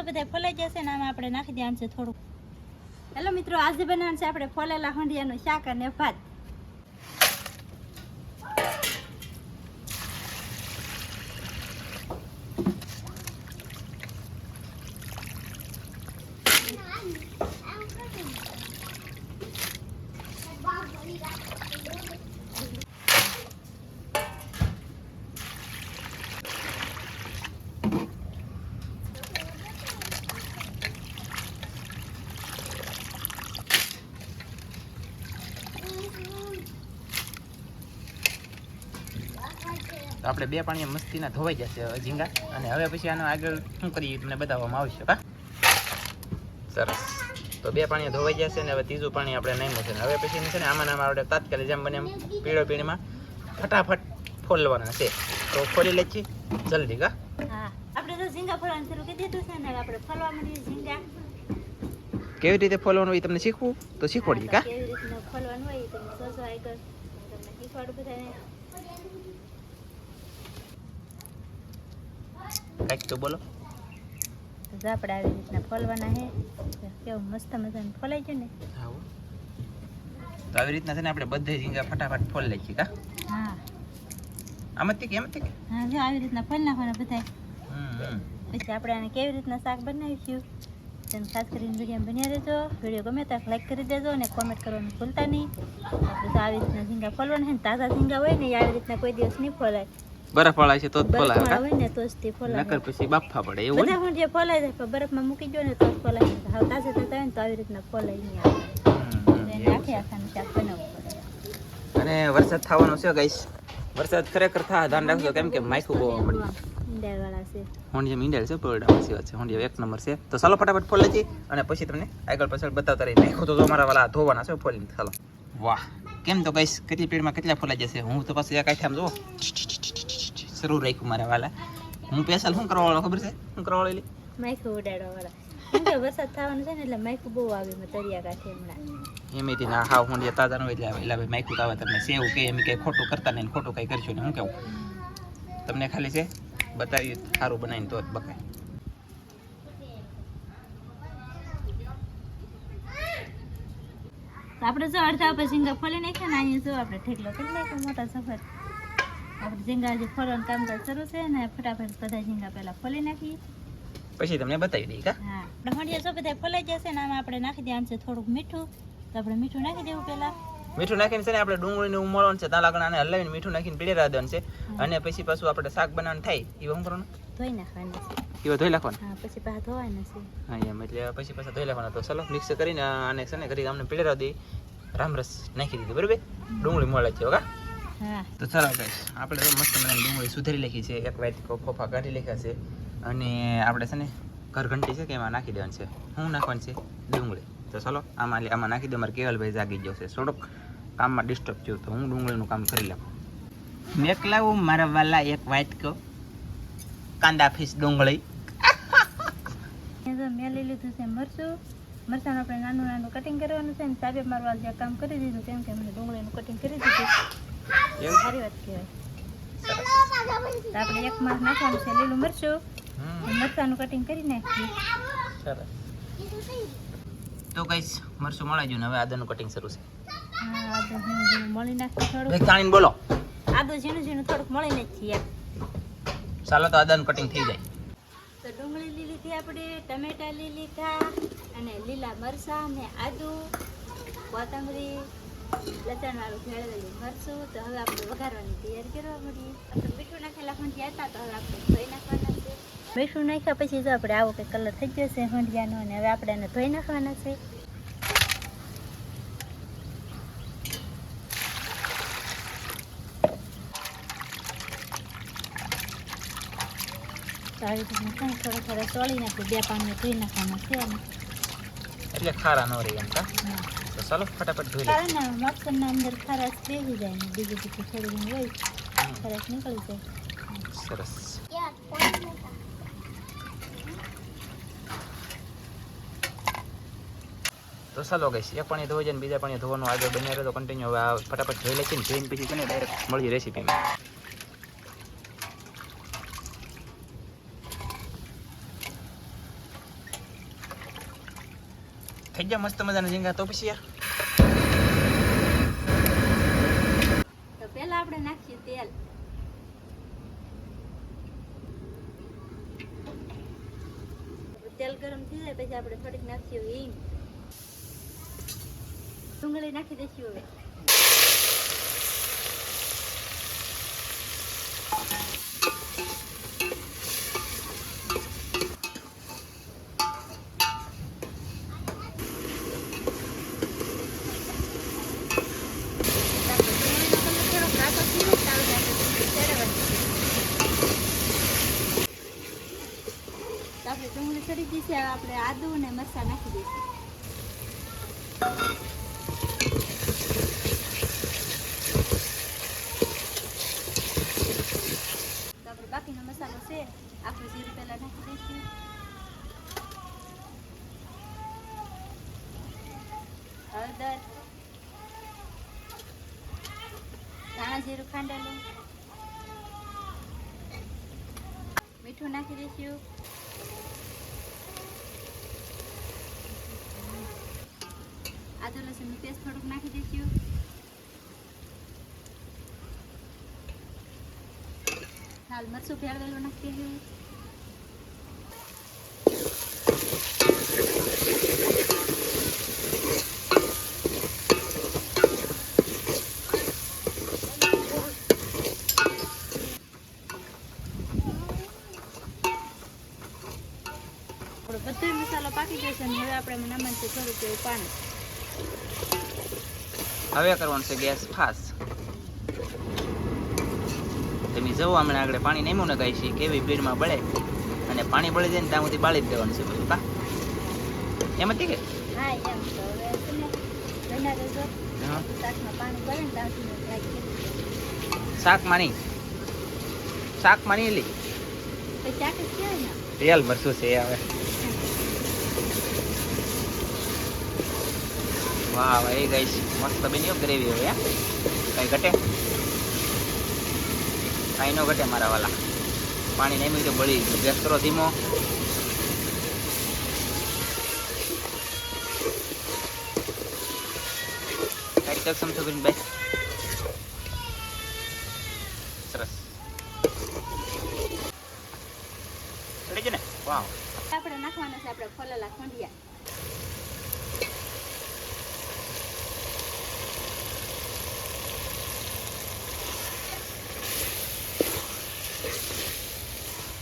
જો બધા ફોલાઈ જશે ને આમાં આપણે નાખી દેવાનું છે થોડુંક. હેલો મિત્રો, આજે બનાવવાનું છે આપણે ફોલેલા હંડિયાનું શાક અને ભાત. તો આપણે બે પાણી મસ્તીના ધોવાઈ જશે હવે ઝીંગા. અને હવે પછી આનો આગળ શું કરીએ તમને બતાવવામાં આવશે હા સરસ. તો બે પાણી ધોવાઈ જશે ને હવે ત્રીજું પાણી આપણે નહીં છે. હવે પછી છે ને આમાં આપણે તાત્કાલિક જેમ બને એમ પીળો પીણીમાં ફટાફટ ફોલવાના છે. તો ફોલી લે છે જલ્દી કા? હા. આપણે તો ઝીંગા ફોલવાનું શરૂ કરી દીધું છે ને આપણે ફોલવા માંડીએ ઝીંગા. કેવી રીતે ફોલવાનું હોય તમને શીખવું? તો શીખવાડીએ કા? કેવી રીતે ફોલવાનું હોય તમને જો જો આગળ. તમને શીખવાડું બધાને. કાંઈક તો બોલો. ઝાપડા આવી રીતના ફોલવાના હે. કેવું મસ્ત મજાનું ફોલાઈ છે ને. તો આવી રીતના છે ને આપણે બધે ઝીંગા ફટાફટ ફોલ લઈએ કા? હા. આમ જ કે એમ જ કે? હા જો આવી રીતના ફોલ નાખવાના બધા પછી આપણે આને કેવી રીતના શાક બનાવીશું? તેને ખાસ કરીને વીડિયો બન્યા રહેજો. વીડિયો ગમે ત્યાં લાઈક કરી દેજો અને કોમેન્ટ કરવાનું ભૂલતા નહીં. આપણે આવી રીતના ઝીંગા ફોલવાના છે ને તાજા ઝીંગા હોય ને આવી રીતના કોઈ દિવસ નહીં ફોલાય. બરફ વાળા છે તો જ ને તો જ તે ફોલાય. નકર પછી બાફા પડે એવું બધા હું જે જાય પણ બરફમાં મૂકી દો ને તો જ હવે તાજા તાજા હોય ને તો આવી રીતના ફોલાય નહીં આવે. આખે આખાનું શાક બનાવવું પડે. અને વરસાદ થવાનો છે ગાઈસ? વરસાદ ખરેખર થા ધ્યાન રાખજો કેમ કે માયખું બહુ છે. હોંડિયા મીંડેલ છે પરડામાં સેવા છે હોંડિયા એક નંબર છે. તો ચાલો ફટાફટ ફોલ લેજી અને પછી તમને આગળ પાછળ બતાવતા રહી નાખો તો તમારા વાળા વાલા ધોવાના છે ફોલીને. ચાલો. વાહ. કેમ તો ગાઈસ કેટલી પેડમાં કેટલા ફોલાઈ જશે? હું તો પાછું એક આઠામ જુઓ શરૂ રાખ્યું મારા વાલા હું સ્પેશિયલ શું કરવા વાળો ખબર છે શું કરવા વાળી માયખું ઉડાડવાવાળા કેમ કે વરસાદ થવાનો છે ને એટલે માયખું બહુ આવે એમાં દરિયા કાંઠે હમણાં એમેથી ના હાવ હોંડિયા તાજા ન એટલે એટલે ભાઈ માયખું તો તમને સેવ કે એમ કઈ ખોટું કરતા નહીં ખોટું કઈ કરશું ને હું કેવું તમને ખાલી છે બતાવી સારું બનાવીને તો બકાય આપડે આપણે જો અડધા પછી ફોલી નાખ્યા ને અહીંયા જો આપણે ઠેકલો કરી નાખ્યો મોટા સફર આપણે ઝીંગા જે ફોલવાનું કામકાજ શરૂ છે ને ફટાફટ બધા ઝીંગા પહેલા ફોલી નાખી. પછી તમને બતાવી દઈ કા? હા આપણે મંડિયા જો બધા ફોલાઈ જશે ને આમાં આપણે નાખી દેવાનું છે થોડુંક મીઠું. તો આપણે મીઠું નાખી દેવું પહેલા. મીઠું નાખીને છે ને આપણે ડુંગળીને ઉમળવાનું છે ત્યાં લાગણાને હલાવીને મીઠું નાખીને રાખ દેવાનું છે. અને પછી પાછું આપણે શાક બનાવવાનું થાય એ શું કરવાનું? ધોઈ નાખવાનું છે. ધોઈ નાખવાનું? હા પછી પાછા ધોવાનું છે. હા એમ એટલે પછી પાછા ધોઈ નાખવાનું તો ચલો મિક્સ કરીને આને છે ને કરી આમને પીડી રાખ દઈ રામરસ નાખી દીધી બરાબર? ડુંગળી મળે છે ઓકા હા તો ચાલો ગાઈસ આપણે તો મસ્ત મને ડુંગળી સુધારી લખી છે. એક વાટકો ફોફા કાઢી લખ્યા છે. અને આપણે છે ને ઘરઘંટી છે કે એમાં નાખી દેવાનું છે. શું નાખવાનું છે? ડુંગળી. તો ચાલો આમાં આમાં નાખી દો. મારે કેવલભાઈ જાગી જશે થોડોક કામમાં ડિસ્ટર્બ થયું તો હું ડુંગળીનું કામ કરી લઉં. મેં લાવું મારા વાલા એક વાટકો કાંદા ફીસ ડુંગળી. મેં લઈ લીધું છે મરચું. મરચાં આપણે નાનું નાનું કટિંગ કરવાનું છે ને સાબે મારું આજે કામ કરી દીધું કેમ કે મને ડુંગળીનું કટિંગ કરી દીધું સારી વાત કહેવાય. તો આપણે એક માસ નાખવાનું છે લીલું મરચું. મરચાનું કટિંગ કરી નાખીએ. સરસ. તો ગાઈસ મરચું મળી ગયું ને હવે આદાનું કટિંગ શરૂ છે. આદુ ઝીણું નાખીએ થોડુંક. બેગ તાણીને બોલો. આદુ ઝીણું ઝીણું થોડુંક મળીને જ ચાલો તો આદાનું કટિંગ થઈ જાય. તો ડુંગળી લઈ લીધી આપણે ટમેટા લીલી લીધા અને લીલા મરચાં અને આદુ કોથમરી લસણ વાળું ભેળવેલું મરચું તો હવે આપણે વઘારવાની તૈયારી કરવા મળીએ આપણે મીઠું નાખેલા ફંડિયા હતા તો હવે આપણે ધોઈ નાખવાના છે. મીઠું નાખ્યા પછી જો આપણે આવો કંઈક કલર થઈ જશે ફંડિયાનો અને હવે આપણે એને ધોઈ નાખવાના છે. આવી રીતના છે થોડા થોડા ચોળી નાખી બે પાણી ધોઈ નાખવાના છે એટલે ખારા ન રહી એમ કા? ચાલો ફટાફટ ધોઈ લે. કારણ ને મગફળીના અંદર ખારાશ બેસી જાય ને બીજું બીજું થોડું ઘણું હોય ખારાશ નીકળી જાય. સરસ. તો ચાલો ગઈશ એક પાણી ધોઈ જાય ને બીજા પાણી ધોવાનું આગળ બન્યા રહે તો કન્ટિન્યુ હવે આ ફટાફટ ધોઈ લે છે ને ધોઈને પછી છે ને ડાયરેક્ટ મળી રેસીપીમાં થઈ ગયા મસ્ત મજાના ઝીંગા તો પછી યાર તો પહેલા આપણે નાખીએ તેલ તેલ ગરમ થઈ જાય પછી આપણે થોડીક નાખીએ હિંગ ડુંગળી નાખી દઈશું હવે આપણે ડુંગળીનો કલર થોડોક ઘાટો થઈ જાય ત્યાર સુધી આપણે ડુંગળી ચડી ગઈ છે આપણે આદુ અને મરચાં નાખી દઈશું. આપણે બાકીનો મસાલો છે, આપણે જીરું પહેલાં નાખી દઈશું. હળદર, ધાણા જીરું ખાંડેલું, મીઠું નાખી દઈશું. આદુ લસણનું પેસ્ટ થોડુંક નાખી દઈશું લાલ મરચું ભેળવેલું નાખી દઈશું આપણો બધો મસાલો પાકી જશે અને હવે આપણે એમાં નામવાનું છે થોડુંક એવું પાણી હવે કરવાનું છે ગેસ ફાસ્ટ તમે જવો હમણાં આગળ પાણી નહીં ને છે કેવી ભીડમાં બળે. અને પાણી બળી જાય ને ત્યાં સુધી બાળી જ દેવાનું છે બધું કા? એમ હતી કે? શાક માની શાક માની લી રિયલ મરસું છે હવે. વાહ વાહ, એ ગઈ મસ્ત બન્યો ગ્રેવી હોય કઈ ઘટે? કાંઈ ન ઘટે મારા વાલા. પાણી નહીં તો બળી ગેસ કરો ધીમો. કાઢી તક સમજો કરીને ભાઈ સરસ ને વાહ આપણે નાખવાના છે, આપણે ફોલેલા ખંડિયા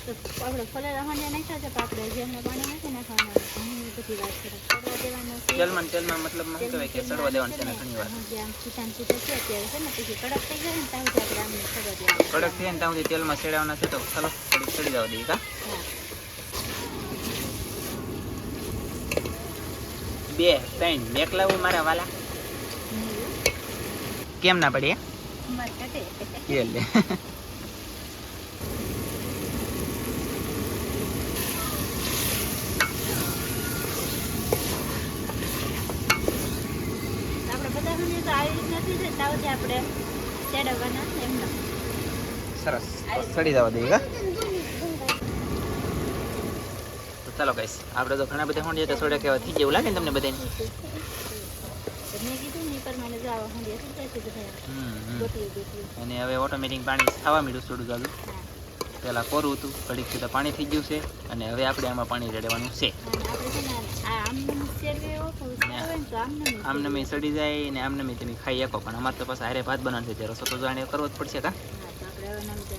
તો આપણે ફોલેલા ખંડિયા નાખ્યા છે તો આપણે જેમને પાણી નાખી નાખવાના ઘણી બધી વાત કરે ચડવા દેવાનું તેલમાં તેલમાં મતલબ શું કહેવાય કે ચડવા દેવાનું છે ઘણી વાર. આમ છૂટા ને છે અત્યારે છે ને પછી કડક થઈ જાય ને ત્યાં સુધી આપણે આમને ચડવા દેવાનું કડક થઈએ ને ત્યાં સુધી તેલમાં ચડાવવાના છે તો ચાલો થોડીક ચડી જવા દઈએ કા? બે ત્રણ બેક લાવું મારા વાલા? કેમ ના પડી? એ લે આપણે બધા સમજીએ તો આવી રીતના આપણે ચડવવાના એમનો સરસ. ચડી જવા દઈએ તો ચાલો ગાઈસ આપણે તો ઘણા બધા હોંડીએ તો થોડા કેવા થઈ જેવું લાગે ને તમને બધાને? હંડિયા અને હવે ઓટોમેટિક પાણી થવા માંડ્યું થોડું હા. પહેલાં કોરું હતું ઘડીક સુધી પાણી થઈ ગયું છે. અને હવે આપણે આમાં પાણી રેડવાનું છે અને આપણે છે ને આ આમનું શેરવે એવો થોડું સારું હોય ને તો આમનું મેં સડી જાય ને આમને મેં તમે ખાઈ શકો. પણ અમારે તો પાસે હારે ભાત બનાવશે ત્યારે રસો તો જાણે કરવો જ પડશે કા? નામ છે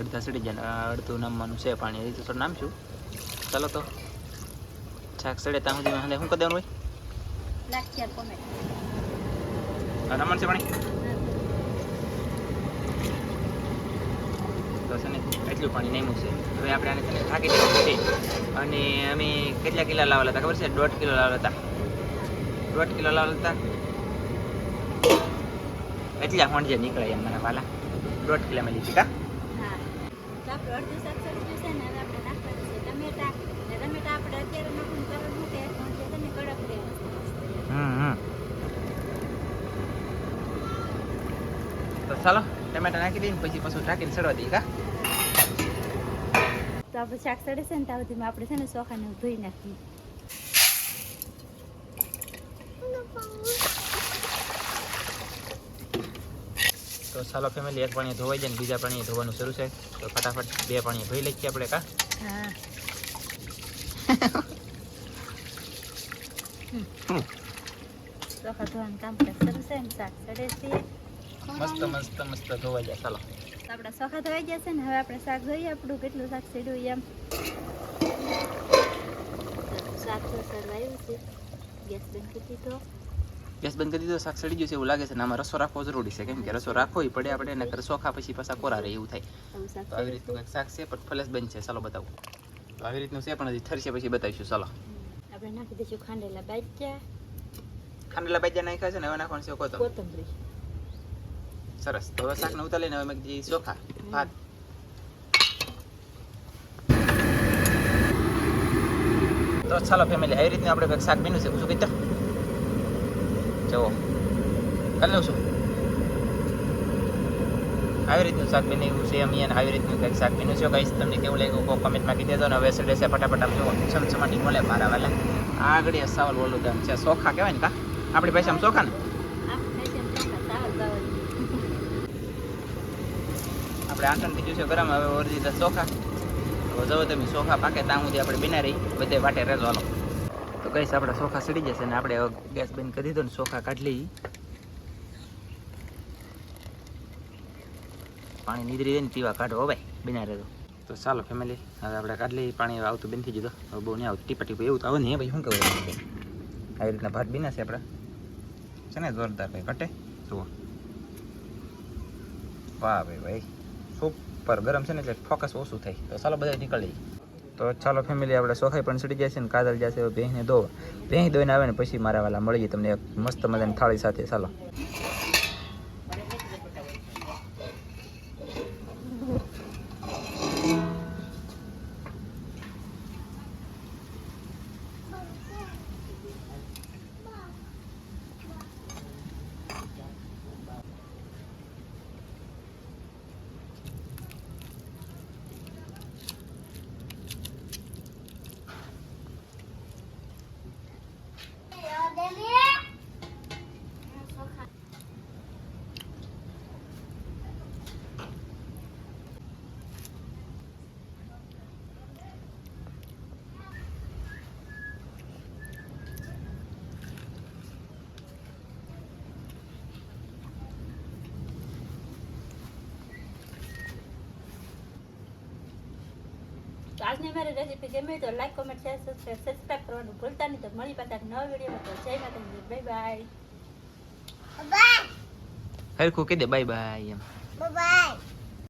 અડધા સડી છે જાય અડધું નામવાનું છે પાણી. એ તો થોડું નામશું ચાલો તો. છાક સડે ત્યાં સુધી શું કરી દેવાનું હોય? નામવાનું છે પાણી? તો છે ને એટલું પાણી નહીં મૂકશે હવે આપણે આને છે ને ઢાંકી દેવાનું છે અને અમે કેટલા કિલો લાવેલા હતા? ખબર છે? દોઢ કિલો લાવેલા હતા. દોઢ કિલો લાવેલા હતા. એટલા હોંડિયા નીકળે એમ મને વાલા. દોઢ કિલો મેં લીધી કા? હા. તો ચાલો ટમેટા નાખી દઈને પછી પાછું ઢાંકીને સડવા દઈએ કા? તો આપણે શાક સડે છે ને ત્યાં સુધીમાં આપણે છે ને ચોખાને ધોઈ નાખીએ. તો ચાલો ફેમિલી એક પાણી ધોવાઈ જાય ને બીજા પાણી ધોવાનું શરૂ છે. તો ફટાફટ બે પાણી ધોઈ લઈએ આપણે કા? મસ્ત મસ્ત મસ્ત ધોવાઈ જાય. ચાલો. તો આપણા સોખા ધોઈ ગયા છે ને. હવે આપણે શાક જોઈએ આપણું કેટલું શાક સડ્યું એમ. શાક તો સડવાયું છે. ગેસ બંધ કરી દીધો. ગેસ બંધ કરી દીધો શાક સડી ગયું છે એવું લાગે છે ને. આમાં રસો રાખવો જરૂરી છે. કેમ કે રસો રાખવો એ પડે આપણે નકર સોખા પછી પાછા કોરા રહે એવું થાય. તો આવી રીતનું કંઈક શાક છે પણ ફલેસ બંધ છે ચાલો બતાવું. તો આવી રીતનું છે પણ હજી થરશે પછી બતાવીશું. ચાલો. આપણે નાખી દઈશું ખાંડેલા બાજ્યા ખાંડેલા બાજ્યા નાખ્યા છે ને હવે નાખવાનું છે કોથમરી. સરસ. તો હવે શાકને ઉતારી હવે મેં કીધી ચોખા ભાત. તો ચાલો ફેમિલી આવી રીતનું આપણે શાક બીનું છે. શું કીધું? જુઓ. કરી લઉં છું. આવી રીતનું શાક બનાવ્યું છે અમે અને આવી રીતનું કંઈક શાક બન્યું છે. કહીશ તમને કેવું લાગ્યું કોઈ કમેન્ટમાં કહી દેજો ને હવે સડે છે ફટાફટ આમ જુઓ. ચમચમાટી મળે મારા વાલા. આગળ સાવલ ઓલું છે. ચોખા કહેવાય ને કા? આપણી પાસે આમ ચોખા ને? આપણે આટણ થઈ ગયું છે ગરમ હવે ઓરી દીધા ચોખા. તો જો તમે ચોખા પાકે, ત્યાં સુધી આપણે બિના રહી, બધે વાટે રહેવાનો તો કહીશ આપણે ચોખા સડી જશે ને આપણે ગેસ બંધ કરી દીધો ને ચોખા કાઢી લઈ પાણી નીતરી દે ને પીવા કાઢો ભાઈ બિના રહેતો તો ચાલો ફેમિલી હવે આપણે કાઢી લઈએ, પાણી આવતું બંધ થઈ જતો હવે બહુ નહીં આવતું ટીપા ટીપા એવું તો આવે ને ભાઈ, શું કહેવાય આવી રીતના ભાત બીના છે આપણા. છે ને, જોરદાર ભાઈ કટે જુઓ. વાહ ભાઈ ભાઈ. સુપર ગરમ છે ને એટલે ફોકસ ઓછું થાય. તો ચાલો બધા નીકળી તો ચાલો ફેમિલી આપણે સોખાઈ પણ સડી છે ને કાદલ જશે ભેંસને ધો ભેંસ દોઈને આવે ને પછી મારા વાલા મળીએ તમને મસ્ત મજાની થાળી સાથે. ચાલો. આજની મારી રેસીપી ગમી તો લાઈક કોમેન્ટ શેર સબસ્ક્રાઈબ કરવાનું ભૂલતા નહીં. તો મળી પાછા નવા વિડીયોમાં તો જય માતાજી. બાય બાય હરખું કહી દે બાય બાય એમ. Bye.